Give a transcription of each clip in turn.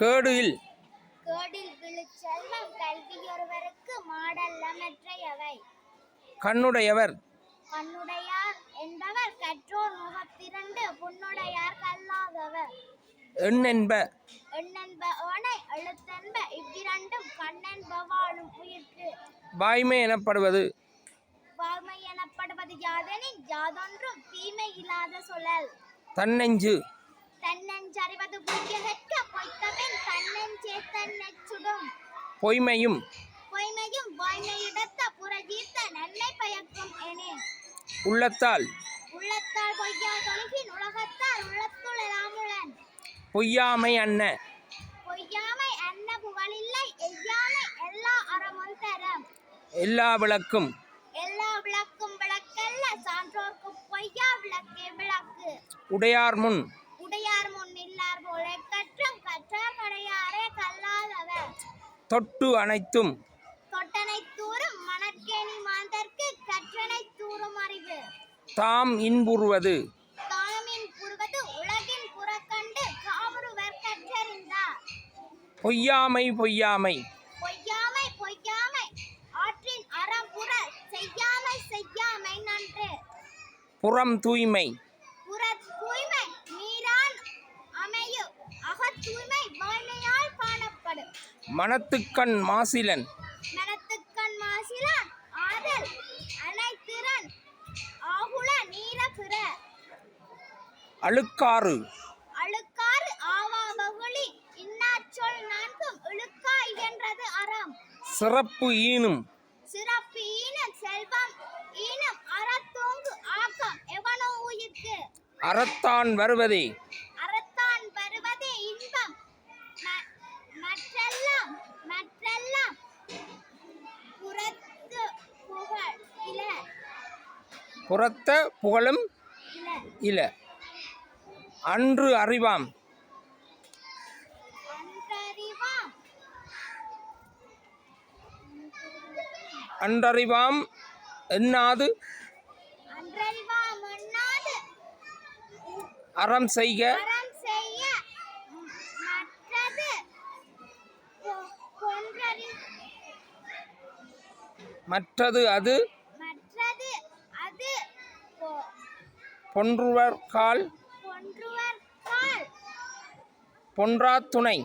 கேடு இல் கேடில் விழுச்செல்வம் கல்வியொருவருக்கு மாடல்ல மற்றையவை கண்ணுடையவர். கண்ணுடையார் என்பவர் கற்றோர் முகத்திரண்டு புண்ணுடையார் கல்லாதவர். எண்ணென்ப. எண்ணென்ப ஓனை எழுத்தென்ப இவ்விரண்டும் கண்ணென்ப வாழும் உயிர்க்கு. வாய்மை எனப்படுவது. வாய்மை எனப்படுவது யாதெனின் யாதொன்றும் தீமை இல்லாத சொல்லல் தன்னெஞ்சு. தன்னெஞ்சறிவது புரியகற்க பொய்த்தவன் தன்னெஞ்சே தன்னைச் சுடும். பொய்மையும் பொய்மையும் வாய்மையிடத்த புறஜீர்த்த நன்மை பயக்கும் எனேன். உள்ளத்தால் உள்ளத்தால் பொய்யா தொழுகின் உலகத்தால் உள்ளத்துளராமுழன் பொய்யாமை அன்ன. பொய்யாமை அன்ன புகழில்லை எய்யாமை எல்லா அறமும் தரம். எல்லா விளக்கும். எல்லா விளக்கும் விளக்கல்ல சான்றோர்க்கு பொய்யா விளக்கே விளக்கு. உடையார் முன் உடையார் முன் இல்லார் போல கற்றும் கற்றார் கடையாரே கல்லாதவர் தொட்டு அனைத்தும் தாம் இன்புறுவது. தாமின் புறுவது உலகின் புறக்கண்டு காவருவர் கற்றறிந்தார் பொய்யாமை பொய்யாமை. பொய்யாமை பொய்யாமை ஆற்றின் அறம் புற செய்யாமை செய்யாமை நன்று புறம் தூய்மை புற தூய்மை நீரான் அமையு அகத் தூய்மை வாய்மையால் காணப்படும் மனத்துக்கண் மாசிலன். மனத்துக்கண் மாசிலான் ஆதல் அனைத்திறன் ஆகுல நீர பிற அழுக்காறு. அழுக்காறு ஆவா வகுளி இன்னாச்சொல் நான்கும் இழுக்கா இயன்றது அறம். சிறப்பு ஈனும். சிறப்பு ஈனம் செல்வம் ஈனம் அறத்தோங்கு ஆக்கம் எவனோ உயிர்க்கு. அறத்தான் வருவதே அறத்தான் வருவதே இன்பம் ம- மற்றெல்லாம் மற்றெல்லாம் புறத்து புகழ் இல புறத்த புகழும் இல. இல அன்று அறிவாம். அன்றறிவாம். எண்ணாது எண்ணாது அறம் செய்க. மற்றது அது மற்றது அது கொ- பொன்றுவர் கால் பொன்றா துணை.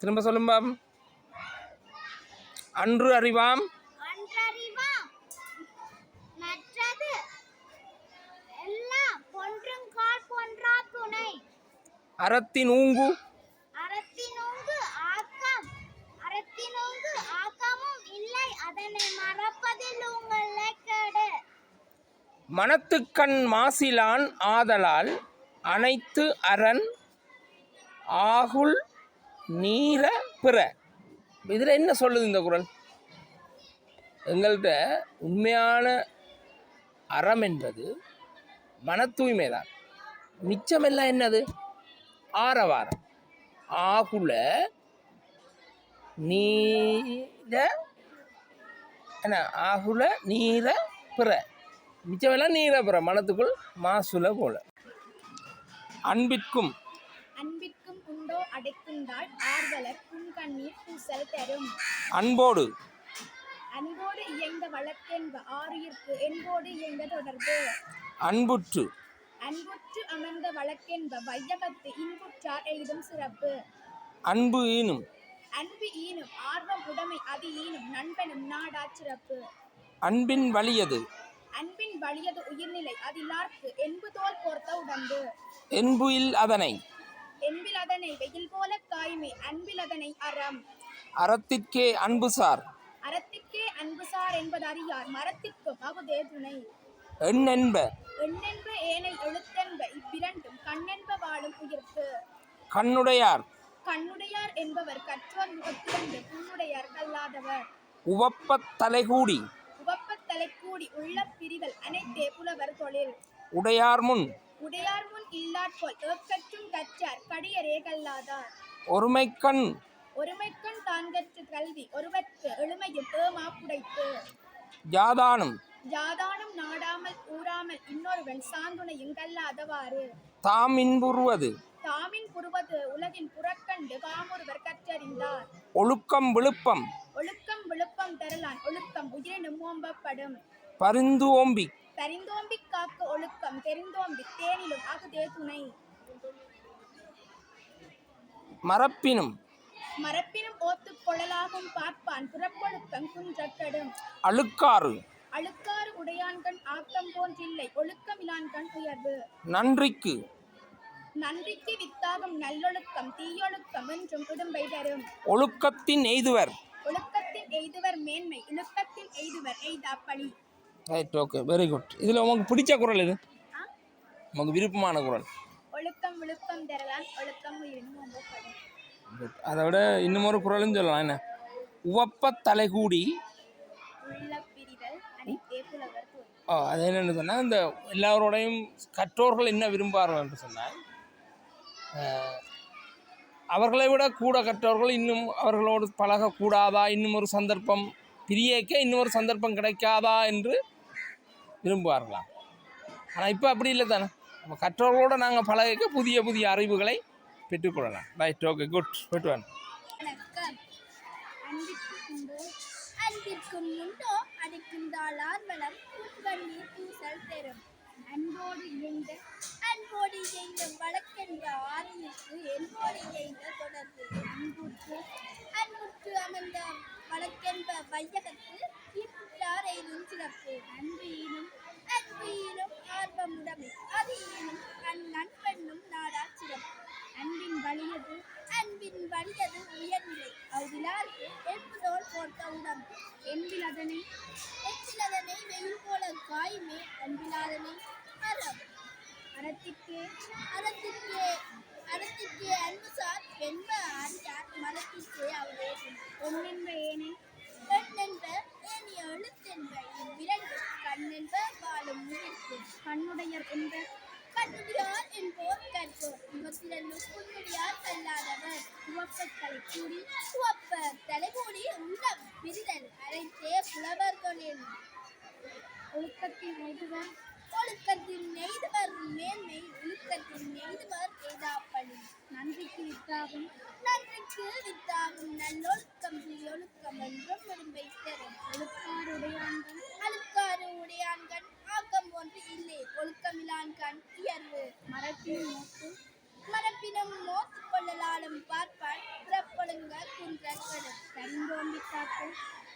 திரும்ப சொல்லும்பாம். அன்று அறிவாம். அறத்தின் ஊங்கு அறத்தினோங்கு ஆக்கம் அறத்தினோங்கு ஆக்கமும் இல்லை அதனை மறப்பதில் உங்கள் கேடு மனத்துக்கண் மாசிலான் ஆதலால் அனைத்து அரண் ஆகுல் நீர பிற. இதில் என்ன சொல்லுது இந்த குரல்? எங்கள்கிட்ட உண்மையான அறம் என்பது மன தூய்மை தான் மிச்சமெல்லாம் என்னது? ஆரவாரம். ஆகுல நீர என்ன ஆகுல நீர பிற. மிச்சமெல்லாம் நீர பிற. மனத்துக்குள் மாசுல போல. அன்பிற்கும் அன்பிற்கும் உண்டோ அடைக்குண்டால் ஆர்வலர் புன்கண்ணீர் பூசல் தரும். அன்போடு அன்போடு இயைந்த வழக்கென்ப ஆறுயிர்க்கு என்போடு இயைந்த தொடர்பு. அன்புற்று அன்புற்று அமர்ந்த வழக்கென்ப வையகத்து இன்புற்றார் எய்தும் சிறப்பு. அன்பு ஈனும் அன்பு ஈனும் ஆர்வம் உடைமை அது ஈனும் நண்பனும் நாடா சிறப்பு. அன்பின் வலியது அன்பின் வலியது உயிர்நிலை. அதிலார்க்கு என்பு தோல் போர்த்த உடம்பு. என்புயில் அதனை. என்பில் அதனை வெயில் போல காய்மை. அன்பில் அதனை அறம். அறத்திற்கே அன்புசார் அறத்திற்கே அன்புசார் என்பது அறியார். மரத்திற்கும் அகுதே துணை எண்ணென்ப. எண்ணென்ப ஏனை எழுத்தென்ப. இவ்விரண்டும் கண்ணென்ப வாழும் உயிர்க்கு. கண்ணுடையார். கண்ணுடையார் என்பவர் கற்றோர் முகத்திரண்டு புண்ணுடையார் கல்லாதவர். உவப்பத் தலைகூடி. உவப்பத் தலைக்கூடி உள்ள பிரிதல் அனைத்தே புலவர் தொழில். உடையார் முன். உடையார் முன் இல்லாற்போல் ஏக்கற்றும் கற்றார் கடியரே கல்லாதார். ஒருமைக்கண். ஒருமைக்கண் தான் கற்று கல்வி ஒருவர்க்கு எழுமையும் ஏமா புடைத்து. ஜாதானும் ஜாதானும் நாடாமல் ஊறாமல் இன்னொருவன் சாந்துணையும் கல்லாதவாறு தாம் இன்புறுவது தாமின் புருவது வைத்து உலகின் புறக்கண்டு காமொருவர் கற்றறிந்தார். ஒழுக்கம் விழுப்பம். ஒழுக்கம் விழுப்பம் தரலான் ஒழுக்கம் உயிரினும் ஓம்பப்படும். பரிந்து ஓம்பி. பரிந்தோம்பி காக்க ஒழுக்கம் தெரிந்தோம்பி தேனிலும் அகுதே துணை. மரப்பினும் மரப்பினும் ஓத்துக் கொள்ளலாகும் பார்ப்பான். புறப்பொழுக்கம் குன்றக்கடும். அழுக்காறு. உடையான்கண் ஆக்கம் போன்றில்லை ஒழுக்கம் இலான்கண் உயர்வு. நன்றிக்கு. நன்றிக்கு வித்தாகும் நல்லொழுக்கம் தீயொழுக்கம் என்றும் உடும்பை தரும். ஒழுக்கத்தின் எய்துவர். ஒழுக்கத்தின் எய்துவர் மேன்மை இழுக்கத்தின் எய்துவர் எய்தா பழி. ரைட் ஓகே வெரி குட் இதில் உங்களுக்கு பிடிச்ச குரல் இது உங்களுக்கு விருப்பமான குரல். ஒழுக்கம் விழுப்பம் தரலான் ஒழுக்கம் உயிரினும் அதை விட இன்னும் ஒரு குரலும் சொல்லலாம். என்ன? உவப்ப தலைகூடி உள்ள பிரிதல் அனைத்தே புலவர் தோல் ஓ அது என்னென்னு சொன்னால் இந்த எல்லாரோடையும் கற்றோர்கள் என்ன விரும்புவார்கள் என்று சொன்னால் அவர்களை விட கூட கற்றவர்கள் இன்னும் அவர்களோடு பழகக்கூடாதா இன்னும் ஒரு சந்தர்ப்பம் பிரியக்க இன்னும் ஒரு சந்தர்ப்பம் கிடைக்காதா என்று விரும்புவார்களாம் ஆனால் இப்போ அப்படி இல்லை தானே நம்ம கற்றவர்களோடு நாங்கள் பழகிக்க புதிய புதிய அறிவுகளை பெற்றுக்கொள்ளலாம் ரைட் ஓகே குட் போயிட்டு வாங்க அன்பிற்கும் உண்டோ புன்வண்ணீர் பூசல் தரும். அன்போடு இணைந்த அன்போடு இணைந்த வழக்கென்ற ஆரியருக்கு என்போடு இணைந்த தொடர்பு. அன்புற்று அன்புற்று அமர்ந்த வழக்கென்ப வையகத்து இப்புற்றார் எய்தும் சிறப்பு. அன்பு ஈனும் அன்பு ஈனும் ஆர்வமுடைமை அது ஈனும் அந் நண்பெண்ணும் நாடா சிறப்பு. அன்பின் வலியது அன்பின் வலியது உயர்நிலை. அவ்விழாருக்கு எப்போதோல் போட்ட உடம்பு. என்பில் அதனை அதனை தாய்மே காயுமே அறம். அறத்திற்கே அறத்திற்கே அறத்திற்கே அன்பு சார் வெண்ப அறியார் மலத்திற்கே அவரே. பொன்னென்ப ஏனை பெண்ணென்ப ஏனிய எழுத்தென்ப இவ்விரண்டு கண்ணென்ப வாழும் உயிர்க்கு. கண்ணுடையர் என்ப கண்ணுடையார் என்போர் கற்போர். இவற்றிரண்டும் புண்ணுடையார் கல்லாதவர் உவப்பத்தலை கூடி உவப்ப தலைகூடி உள்ளம் பிரிதல் அரைத்தே புலவர்களின். ஒழுக்கத்தின் நெய்துவர் ஒழுக்கத்தின் நெய்துவர் மேன்மை ஒழுக்கத்தின் நெய்துவர் எய்தாப்பழி நன்றிக்கு வித்தாகும். நன்றிக்கு வித்தாகும். நல்லொழுக்கம் ஒழுக்கம் என்றும் விரும்பை தரும் ஒழுக்காருடையான்கள் அழுக்காறு உடையான்கள் ஆக்கம் ஒன்று இல்லை. ஒழுக்கமிலான்கண் உயர்வு மரத்தின் மூத்து. மரப்பினம் மோத்து கொள்ளலாலும் பார்ப்பான். பிறப்பொழுங்க குன்றக்கடும் கரிந்தோம்பி காக்க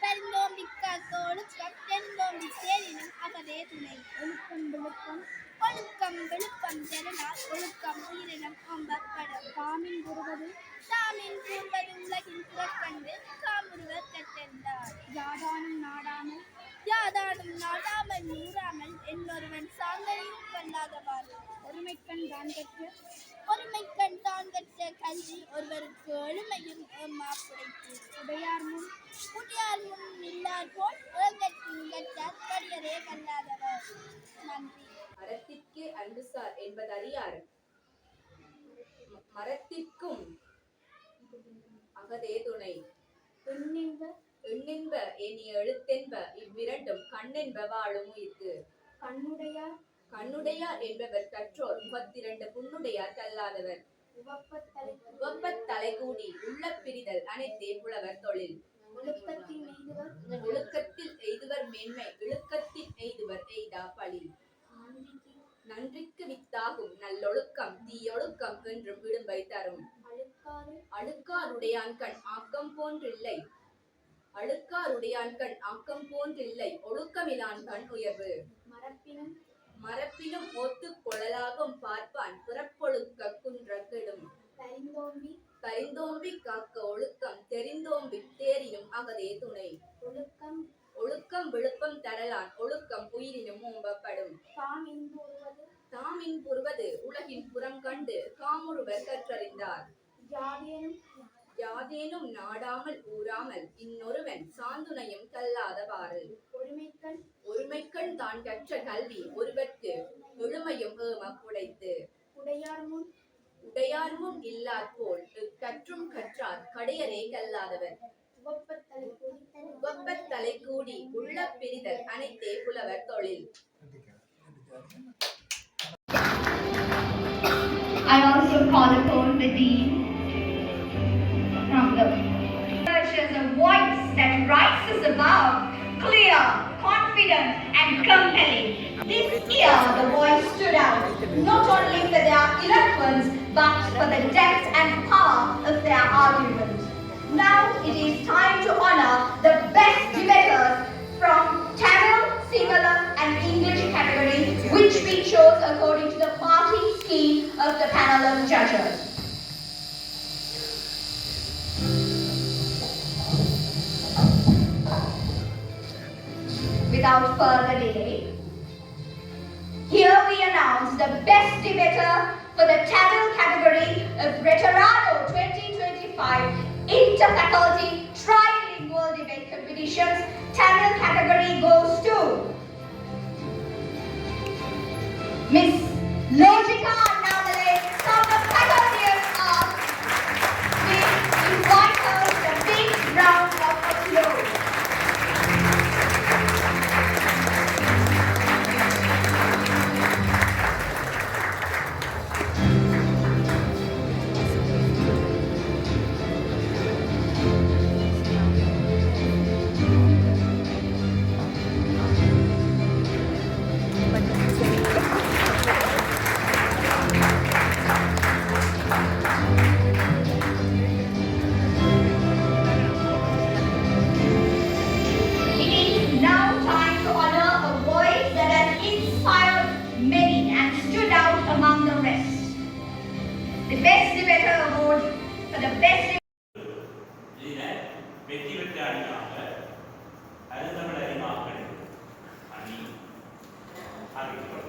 கரிந்தோம்பி காக்க ஒழுக்கம் தென்தோம்பி தேரினும் அகதே துணை ஒழுக்கம் விழுப்பம் ஒழுக்கம் விழுப்பம் தெருநாள் ஒழுக்கம் உயிரினம் ஓம்பப்படும் காமின் குருவது தாமின் கூறுவது உலகின் புறக்கண்டு கொள்ளாதவாறு ஒருமைக்கண் தான் பெற்று ஒருமைக்கண் தான் பெற்ற கல்வி ஒருவருக்கு எளிமையும் ஏமா புடைத்து. உடையார் முன் உடையார் முன் இல்லார் போல் ஏங்கட்டின் கற்றார் கடியரே கல்லாதவர். நன்றி. மரத்திற்கே அன்புசார் என்பதறியார். ம- மரத்திற்கும் அகதே துணை பெண்ணின்ப எண்ணென்ப ஏனிய எழுத்தென்ப இவ்விரண்டும் கண்ணென்ப வாழும் உயிர்க்கு. கண்ணுடையார் கண்ணுடையார் என்பவர் கற்றோர் முகத்திரண்டு புண்ணுடையார் கல்லாதவர். உவப்பத் தலைகூடி உள்ள பிரிதல் அனைத்தே புலவர் தொழில். ஒழுக்கத்தில் எய்துவர் மேன்மை இழுக்கத்தில் எய்துவர் எய்தா பழி. நன்றிக்கு வித்தாகும் நல்லொழுக்கம் தீயொழுக்கம் என்றும் விடும்பை தரும். அழுக்காருடையான்கண் ஆக்கம் போன்றில்லை. அழுக்காருடையான்கண் ஆக்கம் போன்றில்லை. ஒழுக்கமிலான்கண் உயர்வு. மரப்பினும் மரப்பிலும் ஒத்துக் கொள்ளலாகும் பார்ப்பான். புறப்பொழுக்க குன்ற கெடும் பரிந்தோம்பி கரிந்தோம்பி காக்க ஒழுக்கம். தெரிந்தோம்பி தேரினும் அகதே துணை. ஒழுக்கம். ஒழுக்கம் விழுப்பம் தரலான் ஒழுக்கம் உயிரினும் ஓம்பப்படும் தாமின் புறுவது உலகின் புறம் கண்டு காமுறுவர் கற்றறிந்தார். யாதேனும் நாடாமல் ஊராமல் இன்னொருவன் சாந்துணையும் கல்லாதவாறு ஒருமைக்கண். ஒருமைக்கண் தான் கற்ற கல்வி ஒருவர்க்கு எழுமையும் ஏம புடைத்து உடையார் முன். உடையார் முன் இல்லார் போல் கற்றும் கற்றார் கடையரே கல்லாதவர். உவப்பத்தலை கூடி உள்ள பிரிதல் அனைத்தே புலவர் தொழில். I also call upon the Dean. From the as a voice that rises above, clear, confident, and compelling. This year, the voice stood out not only for their eloquence but for the depth and power of their argument. Now it is time to honor the best debaters from Tamil, Sinhala, and English category, which we chose according to the party scheme of the panel of judges. Without further delay, here we announce the best debater for the Tamil category of Retorado 2025 Interfaculty Trilingual Debate Competitions. Tamil category goes to Miss வெற்றி வெற்றி அணியாக அருந்தமிழ் அறிமாக்கள் அணி அறிவிக்கப்படும்.